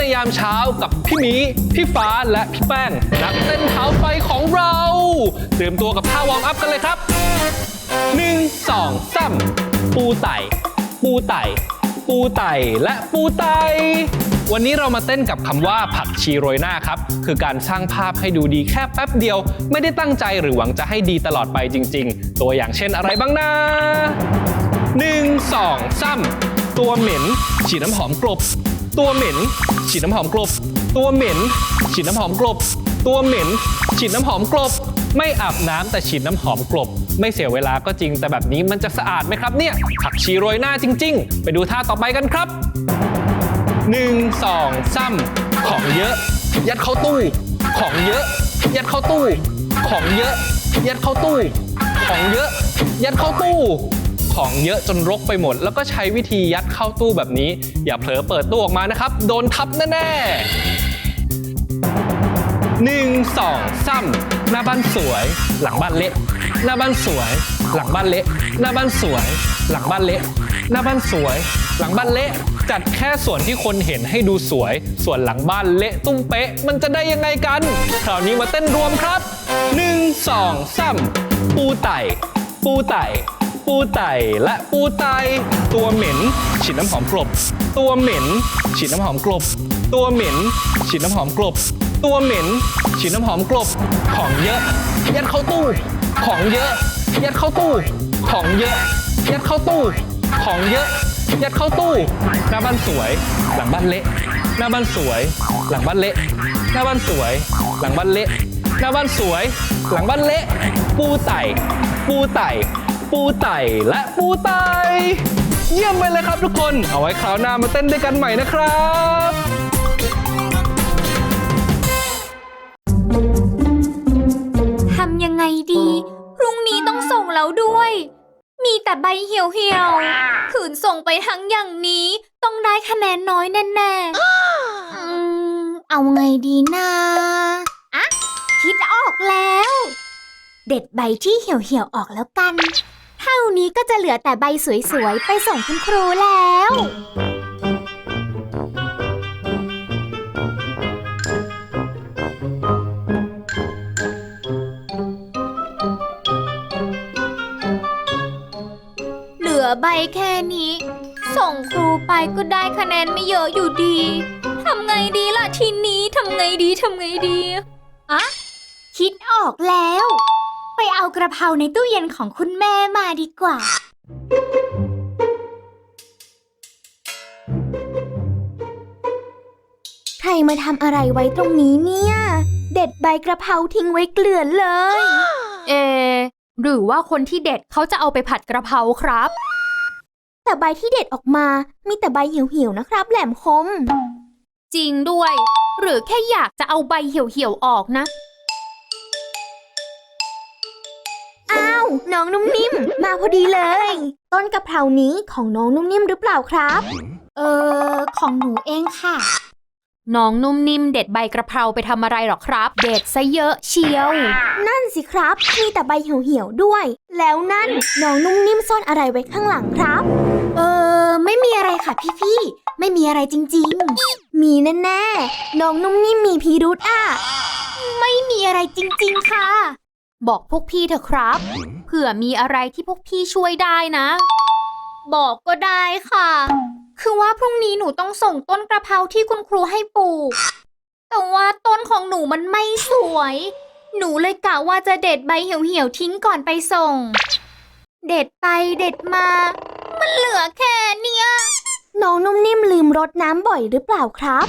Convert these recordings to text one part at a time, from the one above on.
นในยามเช้ากับพี่หมี พี่ฟ้าและพี่แป้ง นักเต้นเท้าไฟของเรา เตรียมตัวกับท่าวอร์มอัพกันเลยครับ 1 2 3 ปูไต่ ปูไต่ ปูไต่และปูไต่วันนี้เรามาเต้นกับคำว่าผักชีโรยหน้าครับ คือการสร้างภาพให้ดูดีแค่แป๊บเดียว ไม่ได้ตั้งใจหรือหวังจะให้ดีตลอดไปจริง ๆ ตัวอย่างเช่นอะไรบ้างนะหนึ่งสองสามตัวเหม็นฉีดน้ำหอมกลบ ตัวเหม็น ฉีดน้ำหอมกลบ ตัวเหม็น ฉีดน้ำหอมกลบ ตัวเหม็น ฉีดน้ำหอมกลบ ไม่อาบน้ำแต่ฉีดน้ำหอมกลบ ไม่เสียเวลาก็จริงแต่แบบนี้มันจะสะอาดไหมครับเนี่ยผักชีโรยหน้าจริง ๆ ไปดูท่าต่อไปกันครับหนึ่งสองสามของเยอะ ยัดเข้าตู้ ของเยอะ ยัดเข้าตู้ ของเยอะ ยัดเข้าตู้ ของเยอะ ยัดเข้าตู้ ของเยอะจนรกไปหมด แล้วก็ใช้วิธียัดเข้าตู้แบบนี้ อย่าเผลอเปิดตู้ออกมานะครับ โดนทับแน่ๆหนึ่งสองสามหน้าบ้านสวย หลังบ้านเละหน้าบ้านสวย หลังบ้านเละหน้าบ้านสวย หลังบ้านเละหน้าบ้านสวย หลังบ้านเละจัดแค่ส่วนที่คนเห็นให้ดูสวย ส่วนหลังบ้านเละตุ้มเป๊ะ มันจะได้ยังไงกันคราวนี้มาเต้นรวมครับ 1 2 3ปูไต่ ปูไต่ ปูไต่และปูไตตัวเหม็นฉีดน้ำหอมกลบ ตัวเหม็นฉีดน้ำหอมกลบ ตัวเหม็นฉีดน้ำหอมกลบ ตัวเหม็นฉีดน้ำหอมกลบ ของเยอะยัดเข้าตู้ ของเยอะยัดเข้าตู้ ของเยอะยัดเข้าตู้ ของเยอะยัดเข้าตู้หน้าบ้านสวย หลังบ้านเละหน้าบ้านสวย หลังบ้านเละหน้าบ้านสวย หลังบ้านเละหน้าบ้านสวย หลังบ้านเละ ปูไต่ ปูไต่ ปูไต่และปูไต่เยี่ยมไปเลยครับทุกคน เอาไว้คราวหน้ามาเต้นด้วยกันใหม่นะครับทำยังไงดี พรุ่งนี้ต้องส่งแล้วด้วย มีแต่ใบเหี่ยวเหี่ยวๆขืนส่งไปทั้งอย่างนี้ ต้องได้คะแนนน้อยแน่ๆอืมเอาไงดีนะอะคิดออกแล้ว เด็ดใบที่เหี่ยวเหี่ยวๆออกแล้วกัน เท่านี้ก็จะเหลือแต่ใบสวยๆ ไปส่งคุณครูแล้ว เหลือใบแค่นี้ ส่งครูไปก็ได้คะแนนไม่เยอะอยู่ดี ทำไงดีล่ะทีนี้ ทำไงดี ทำไงดีอะคิดออกแล้ว ไปเอากระเพราในตู้เย็นของคุณแม่มาดีกว่า ใครมาทำอะไรไว้ตรงนี้เนี่ย เด็ดใบกระเพราทิ้งไว้เกลื่อนเลย เอ หรือว่าคนที่เด็ดเขาจะเอาไปผัดกระเพราครับ แต่ใบที่เด็ดออกมามีแต่ใบเหี่ยวๆนะครับ แหลมคม จริงด้วย หรือแค่อยากจะเอาใบเหี่ยวๆออกนะ น้องนุ่มนิ่ม มาพอดีเลย ต้นกะเพรานี้ของน้องนุ่มนิ่มหรือเปล่าครับ เออ ของหนูเองค่ะ น้องนุ่มนิ่มเด็ดใบกระเพราไปทำอะไรหรอครับ เด็ดซะเยอะเชียว นั่นสิครับ มีแต่ใบเหี่ยวๆด้วย แล้วนั่นน้องนุ่มนิ่มซ่อนอะไรไว้ข้างหลังครับ เออ ไม่มีอะไรค่ะพี่ๆ ไม่มีอะไรจริงมีแน่ๆ น้องนุ่มนิ่มมีพิรุธอะๆไม่มีอะไรจริงๆค่ะ บอกพวกพี่เถอะครับ เผื่อมีอะไรที่พวกพี่ช่วยได้นะ บอกก็ได้ค่ะ คือว่าพรุ่งนี้หนูต้องส่งต้นกระเพราที่คุณครูให้ปลูก แต่ว่าต้นของหนูมันไม่สวย หนูเลยกะว่าจะเด็ดใบเหี่ยวๆทิ้งก่อนไปส่ง เด็ดไปเด็ดมา มันเหลือแค่เนี้ย น้องนุ่มนิ่มลืมรดน้ำบ่อยหรือเปล่าครับ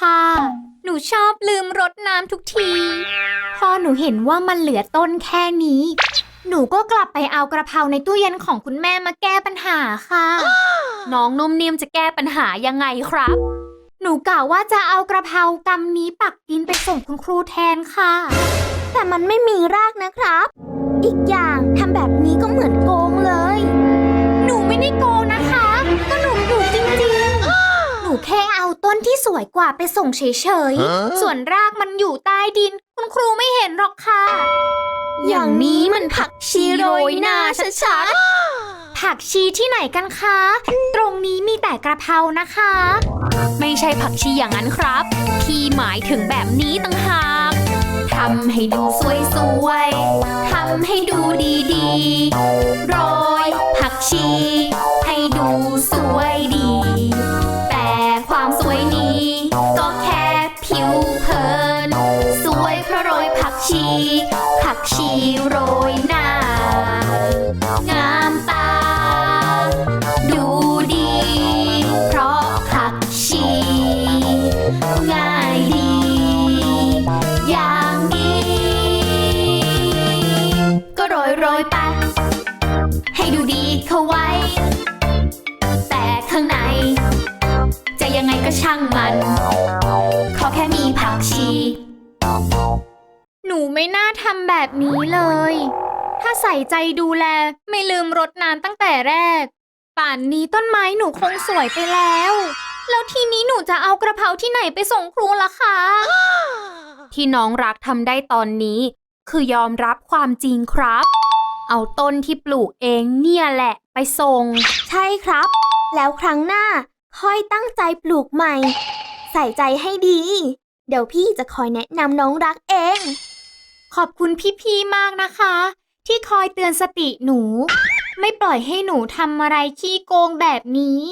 ค่ะ หนูชอบลืมรดน้ำทุกที พอหนูเห็นว่ามันเหลือต้นแค่นี้ หนูก็กลับไปเอากระเพราในตู้เย็นของคุณแม่มาแก้ปัญหาค่ะ น้องนุ่มนิ่มจะแก้ปัญหายังไงครับ หนูกะว่าจะเอากระเพรากำนี้ปักดินไปส่งคุณครูแทนค่ะ แต่มันไม่มีรากนะครับ อีกอย่างทำแบบนี้ก็เหมือนโกงเลย หนูไม่ได้โกงนะคะ ก็หนูอยู่จริงๆ หนูแค่เอา ต้นที่สวยกว่าไปส่งเฉยๆ ส่วนรากมันอยู่ใต้ดิน คุณครูไม่เห็นหรอกค่ะ อย่างนี้มันผักชีโรยหน้าชัดๆ ผักชีที่ไหนกันคะ ตรงนี้มีแต่กระเพรานะคะ ไม่ใช่ผักชีอย่างนั้นครับพี่หมายถึงแบบนี้ต่างหาก ทำให้ดูสวยๆ ทำให้ดูดีๆ โรยผักชี ย หนูไม่น่าทำแบบนี้เลย ถ้าใส่ใจดูแลไม่ลืมรดน้ำตั้งแต่แรก ป่านนี้ต้นไม้หนูคงสวยไปแล้ว แล้วทีนี้หนูจะเอากระเพราที่ไหนไปส่งครูล่ะคะ ที่น้องรักทำได้ตอนนี้ คือยอมรับความจริงครับ เอาต้นที่ปลูกเองเนี่ยแหละไปส่ง ใช่ครับ แล้วครั้งหน้าค่อยตั้งใจปลูกใหม่ ใส่ใจให้ดี เดี๋ยวพี่จะคอยแนะนำน้องรักเอง ขอบคุณพี่ๆมากนะคะ ที่คอยเตือนสติหนู ไม่ปล่อยให้หนูทำอะไรขี้โกงแบบนี้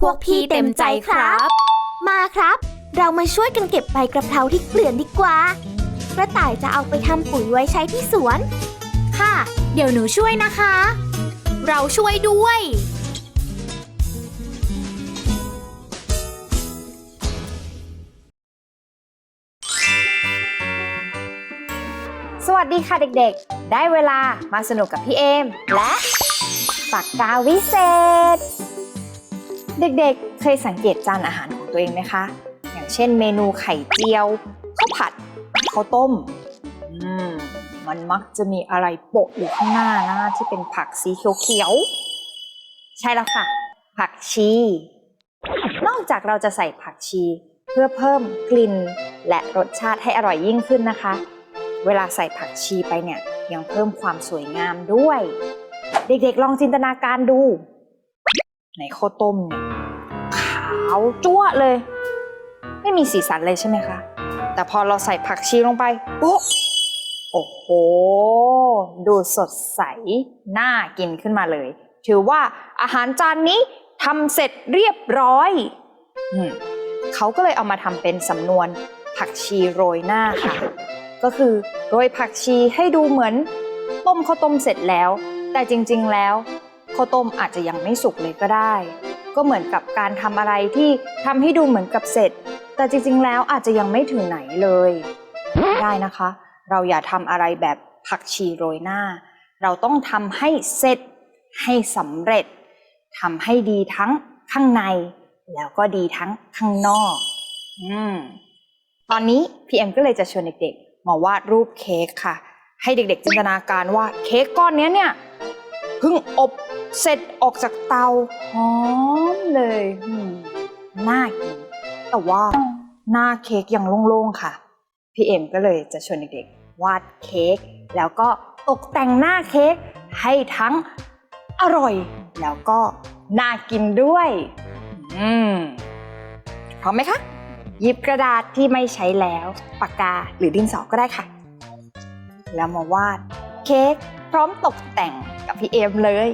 พวกพี่เต็มใจครับ มาครับ เรามาช่วยกันเก็บใบกระเพราที่เกลื่อนดีกว่า กระต่ายจะเอาไปทำปุ๋ยไว้ใช้ที่สวน ค่ะ เดี๋ยวหนูช่วยนะคะ เราช่วยด้วย ดีค่ะเด็กๆ ได้เวลามาสนุกกับพี่เอม และปากกาวิเศษ เด็กๆ เคยสังเกตจานอาหารของตัวเองไหมคะ อย่างเช่นเมนูไข่เจียวข้าวผัดข้าวต้ม อืม มันมักจะมีอะไรโปะอยู่ข้างหน้านะที่เป็นผักสีเขียวๆ ใช่แล้วค่ะ ผักชี นอกจากเราจะใส่ผักชีเพื่อเพิ่มกลิ่นและรสชาติให้อร่อยยิ่งขึ้นนะคะ เวลาใส่ผักชีไปเนี่ยยังเพิ่มความสวยงามด้วย เด็กๆลองจินตนาการดู ในข้าวต้มเนี่ยขาวจั๊วเลย ไม่มีสีสันเลยใช่ไหมคะ แต่พอเราใส่ผักชีลงไปโอ้โอ้โห ดูสดใส น่ากินขึ้นมาเลย ถือว่าอาหารจานนี้ทำเสร็จเรียบร้อยอเขาก็เลยเอามาทำเป็นสำนวนผักชีโรยหน้าค่ะ ก็คือโรยผักชีให้ดูเหมือนต้มข้าวต้มเสร็จแล้ว แต่จริงๆแล้วข้าวต้มอาจจะยังไม่สุกเลยก็ได้ ก็เหมือนกับการทำอะไรที่ทำให้ดูเหมือนกับเสร็จ แต่จริงๆแล้วอาจจะยังไม่ถึงไหนเลย ได้นะคะ เราอย่าทำอะไรแบบผักชีโรยหน้า เราต้องทำให้เสร็จ ให้สำเร็จทำให้ดีทั้งข้างใน แล้วก็ดีทั้งข้างนอก อืมตอนนี้พี่เอ็มก็เลยจะชวนเด็กๆ มาวาดรูปเค้กค่ะ ให้เด็กๆจินตนาการว่าเค้กก้อนนี้เนี่ยเพิ่งอบเสร็จออกจากเตาหอมเลยน่ากินแต่ว่าหน้าเค้กยังโล่งๆค่ะ พี่เอ็มก็เลยจะชวนเด็กๆวาดเค้กแล้วก็ตกแต่งหน้าเค้กให้ทั้งอร่อย แล้วก็น่ากินด้วย อืมพร้อมไหมคะ หยิบกระดาษที่ไม่ใช้แล้ว ปากกาหรือดินสอก็ได้ค่ะ แล้วมาวาดเค้กพร้อมตกแต่งกับพี่เอมเลย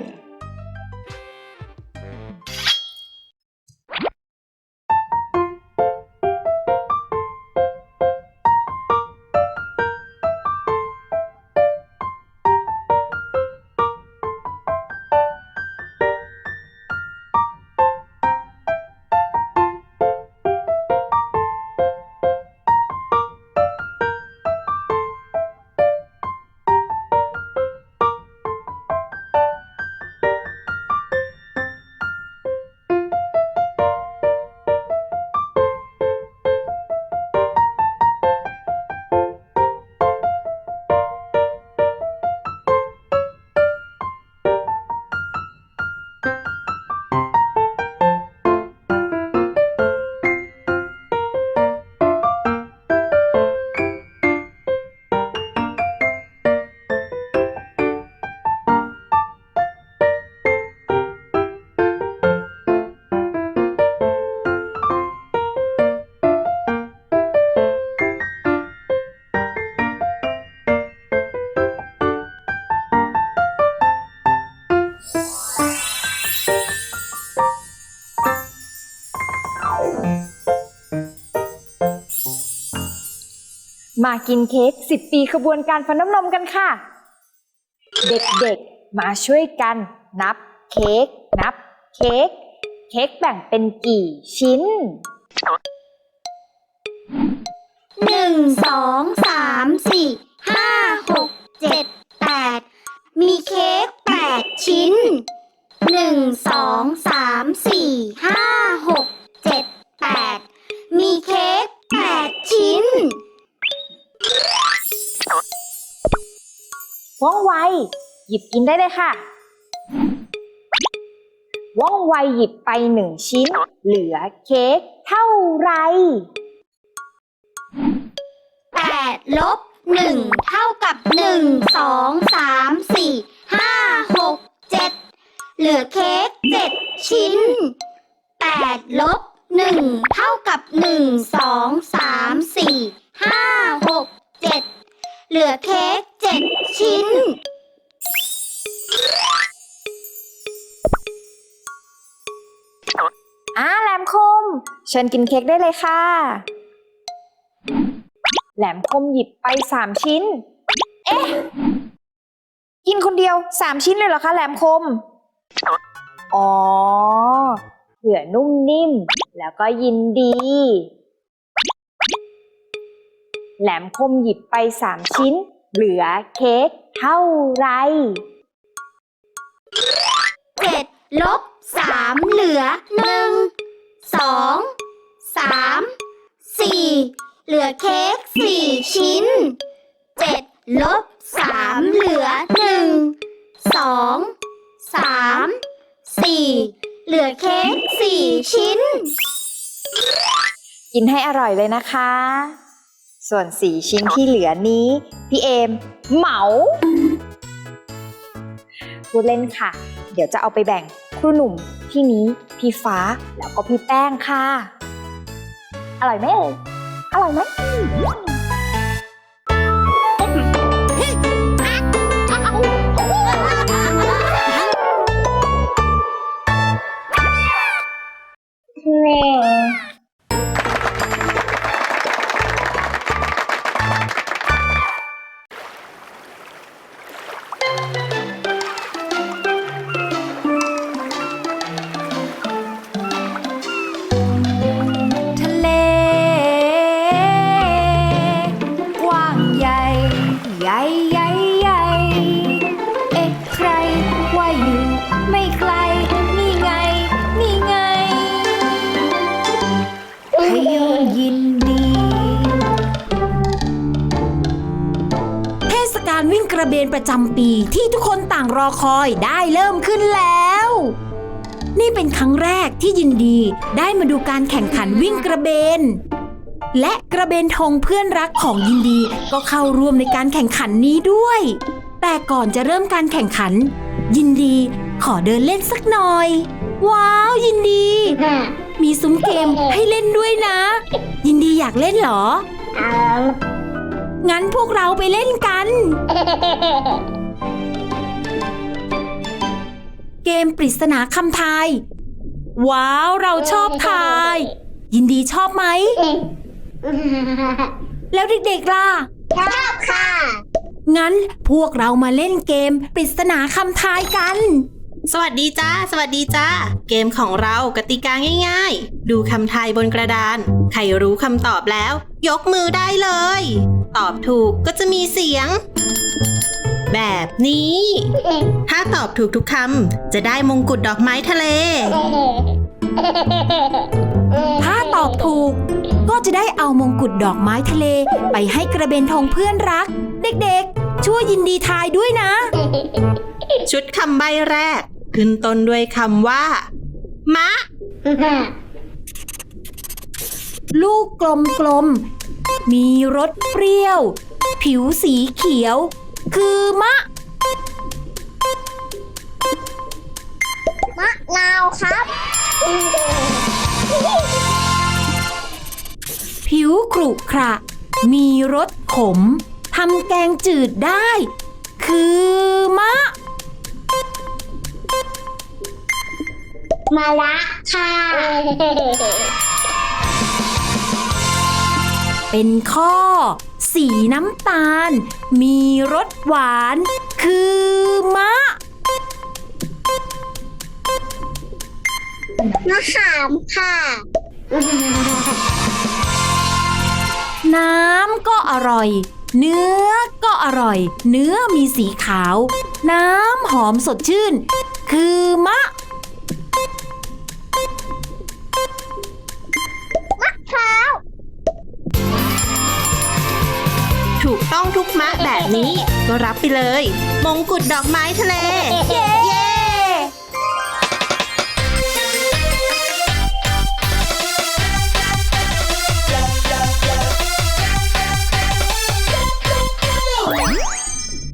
มากินเค้ก10 ปีขบวนการฟันน้ำนมกันค่ะ เด็กๆ มาช่วยกันนับเค้กนับเค้กเค้กแบ่งเป็นกี่ชิ้น หนึ่งสองสามสี่ห้าหกเจ็ดแปดมีเค้กแปดชิ้นหนึ่งสองสามสี่ห้าหกเจ็ดแปดมีเค้กแปดชิ้น ว่องไว หยิบกินได้เลยค่ะ ว่องไวหยิบไปหนึ่งชิ้น เหลือเค้กเท่าไรแปดลบหนึ่งเท่ากับหนึ่งสองสามสี่ห้าหกเจ็ดเหลือเค้กเจ็ดชิ้นแปดลบหนึ่งเท่ากับหนึ่งสองสามสี่ห้าหกเจ็ด เหลือเค้กเจ็ดชิ้น อ่าแหลมคม เชิญกินเค้กได้เลยค่ะ แหลมคมหยิบไปสามชิ้น เอ๊ะ กินคนเดียวสามชิ้นเลยเหรอคะแหลมคม อ๋อเผื่อนุ่มนิ่ม แล้วก็ยินดี แหลมคมหยิบไปสามชิ้น เหลือเค้กเท่าไหรเจ็ดลบสามเหลือหนึ่งสองสามสี่เหลือเค้กสี่ชิ้นเจ็ดลบสามเหลือหนึ่งสองสามสี่เหลือเค้กสี่ชิ้น กินให้อร่อยเลยนะคะ ส่วนสี่ชิ้นที่เหลือนี้ พี่เอมเหมาพูดเล่นค่ะ เดี๋ยวจะเอาไปแบ่งครูหนุ่มพี่นี้ พี่ฟ้าแล้วก็พี่แป้งค่ะ อร่อยไหมเอ่ยอร่อยไหมทะ ประจำปีที่ทุกคนต่างรอคอยได้เริ่มขึ้นแล้ว นี่เป็นครั้งแรกที่ยินดีได้มาดูการแข่งขันวิ่งกระเบน และกระเบนธงเพื่อนรักของยินดีก็เข้าร่วมในการแข่งขันนี้ด้วย แต่ก่อนจะเริ่มการแข่งขัน ยินดีขอเดินเล่นสักหน่อย ว้าวยินดี มีซุ้มเกมให้เล่นด้วยนะ ยินดีอยากเล่นเหรอ งั้นพวกเราไปเล่นกัน เกมปริศนาคำทาย ว้าวเราชอบทาย ยินดีชอบไหม แล้วเด็กๆล่ะ ชอบค่ะ งั้นพวกเรามาเล่นเกมปริศนาคำทายกัน สวัสดีจ้า สวัสดีจ้า เกมของเรากติกาง่าย ๆ ดูคำทายบนกระดาน ใครรู้คำตอบแล้ว ยกมือได้เลย ตอบถูกก็จะมีเสียง แบบนี้ ถ้าตอบถูกทุกคำจะได้มงกุฎดอกไม้ทะเล ถ้าตอบถูก ก็จะได้เอามงกุฎดอกไม้ทะเล ไปให้กระเบนทองเพื่อนรัก เด็กๆ ช่วยยินดีทายด้วยนะ ชุดคำใบแรก ขึ้นต้นด้วยคำว่า มะ ลูกกลมๆ มีรสเปรี้ยว ผิวสีเขียว คือมะ มะนาวครับ ผิวกรุขระมีรสขมทำแกงจืดได้ คือมะมะละค่ะ เป็นข้อ สีน้ำตาล มีรสหวาน คือมะ มะขามค่ะ น้ำก็อร่อย เนื้อก็อร่อย เนื้อมีสีขาว น้ำหอมสดชื่น คือมะ มะข่าว ถูกต้องทุกมะแบบนี้ ก็รับไปเลย มงกุฎดอกไม้ทะเล เย้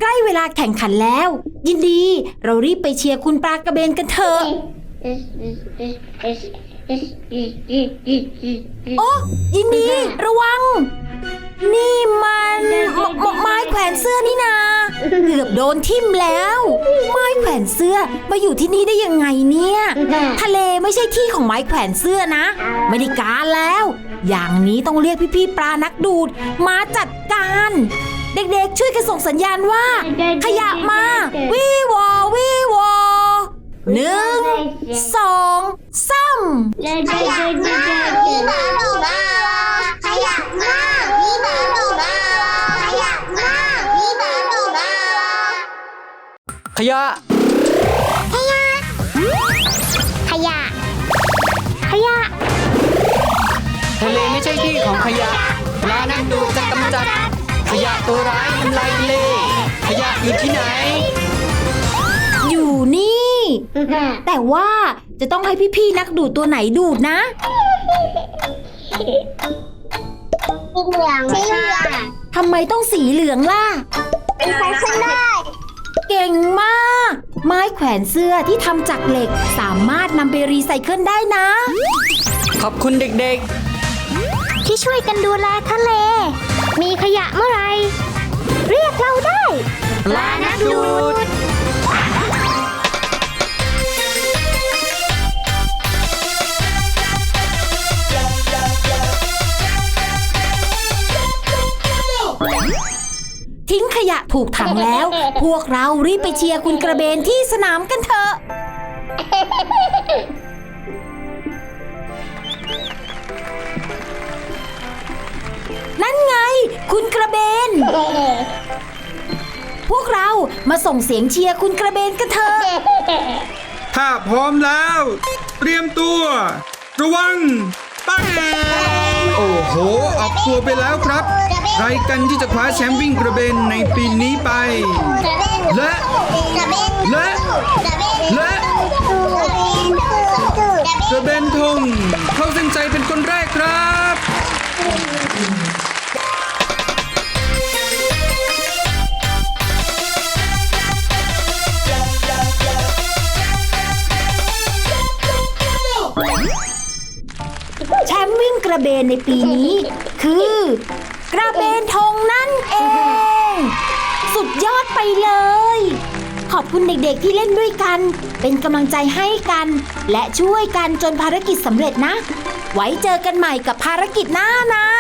ใกล้เวลาแข่งขันแล้ว ยินดี เรารีบไปเชียร์คุณปลากระเบนกันเถอะโอ้ยินดี ระวัง นี่มันมมไม้แขวนเสื้อนี่นาเกือบโดนทิ่มแล้ว ไม้แขวนเสื้อมาอยู่ที่นี่ได้ยังไงเนี่ย ทะเลไม่ใช่ที่ของไม้แขวนเสื้อนะ ไม่ได้การแล้ว อย่างนี้ต้องเรียกพี่ๆปลานักดูดมาจัดการ เด็กๆช่วยกันส่งสัญญาณว่า ขยะมาวีวอวีวอหนึ่งสองสามขยะมากมีหมาห ขยะมากมีหมาหลบขยะ ขยะ ขยะ ทะเลไม่ใช่ที่ของขยะปลานักดูดจะกำจัด ขยะตัวร้ายทำลายทะเล ขยะอยู่ที่ไหน อยู่นี่ แต่ว่าจะต้องให้พี่ๆนักดูดตัวไหนดูดนะ สีเหลืองสีเหลืองทำไมต้องสีเหลืองล่ะ เป็นไฟขึ้นได้เก่งมาก ไม้แขวนเสื้อที่ทำจากเหล็กสามารถนำไปรีไซเคิลได้นะ ขอบคุณเด็กที่ช่วยกันดูแลทะเล มีขยะเมื่อไหรเรียกเราได้ๆปลานักดูด ทิ้งขยะถูกถังแล้ว พวกเรารีบไปเชียร์คุณกระเบนที่สนามกันเถอะ นั่นไง คุณกระเบน พวกเรามาส่งเสียงเชียร์คุณกระเบนกันเถอะ ถ้าพร้อมแล้ว เตรียมตัว ระวัง ตั้ง โอ้โห ออกตัวไปแล้วครับ ใครกันที่จะคว้าแชมป์วิ่งกระเบนในปีนี้ไป และและและกระเบนทงเข้าเส้นใจเป็นคนแรกครับแชมป์วิ่งกระเบนในปีนี้ อบคุณเด็กๆที่เล่นด้วยกัน เป็นกำลังใจให้กัน และช่วยกันจนภารกิจสำเร็จนะ ไว้เจอกันใหม่กับภารกิจหน้านะ